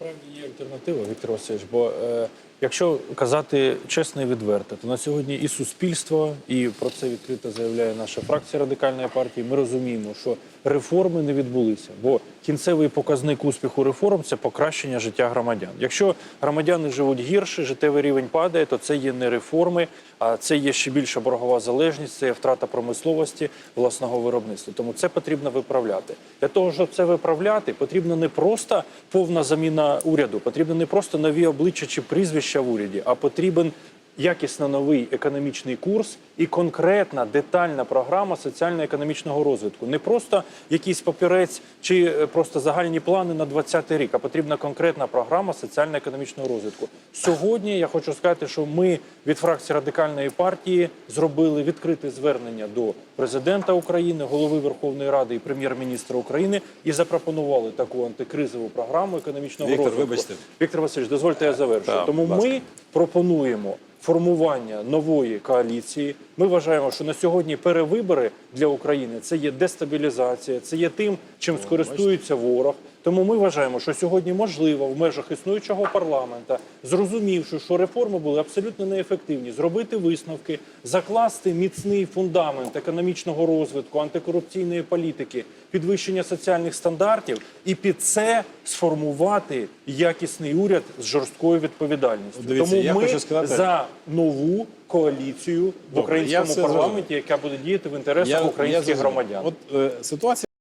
Насправді є альтернатива, Віктор Васильович. Бо е, якщо казати чесно і відверто, то на сьогодні і суспільство, і про це відкрито заявляє наша фракція радикальної партії. Ми розуміємо, що реформи не відбулися. Бо кінцевий показник успіху реформ це покращення життя громадян. Якщо громадяни живуть гірше, життєвий рівень падає, то це є не реформи, а це є ще більша боргова залежність, це є втрата промисловості власного виробництва. Тому це потрібно виправляти. Для того, щоб це виправляти, потрібно не просто повна заміна уряду, потрібні не просто нові обличчя чи прізвища в уряді, а потрібен якісно новий економічний курс і конкретна детальна програма соціально-економічного розвитку. Не просто якийсь папірець чи е, просто загальні плани на 20 рік, а потрібна конкретна програма соціально-економічного розвитку. Сьогодні я хочу сказати, що ми від фракції радикальної партії зробили відкрите звернення до президента України, голови Верховної Ради і прем'єр-міністра України і запропонували таку антикризову програму економічного Віктор, розвитку. вибачте. Віктор Васильович, дозвольте я завершу. Тому ми пропонуємо формування нової коаліції. Ми вважаємо, що на сьогодні перевибори для України це є дестабілізація, це є тим, чим скористується ворог. Тому ми вважаємо, що сьогодні можливо в межах існуючого парламента, зрозумівши, що реформи були абсолютно неефективні, зробити висновки, закласти міцний фундамент економічного розвитку, антикорупційної політики, підвищення соціальних стандартів, і під це сформувати якісний уряд з жорсткою відповідальністю. Дивіться, Тому я ми хочу сказати- за нову коаліцію в Добре, я українському все парламенті, яка буде діяти в інтересах українських зрозумів. громадян. От е, ситуація.